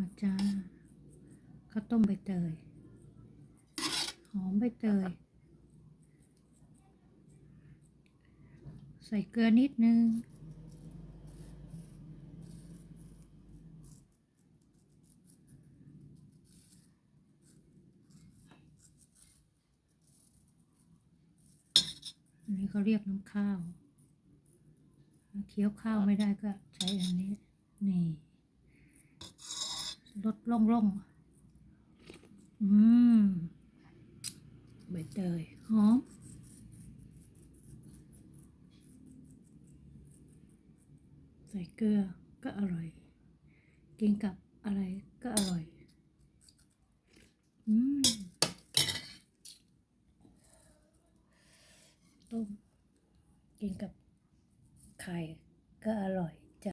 มาจ้าข้าวต้มใบเตย หอมใบเตย ใส่เกลือนิดนึง อันนี้เขาเรียกน้ำข้าว เคี้ยวข้าวไม่ได้ก็ใช้อันนี้ นี่ รสล่องล่องๆอืมใบเตยหอมใส่เกลือก็อร่อย กินกับอะไรก็อร่อย อืมต้มกินกับไข่ก็อร่อย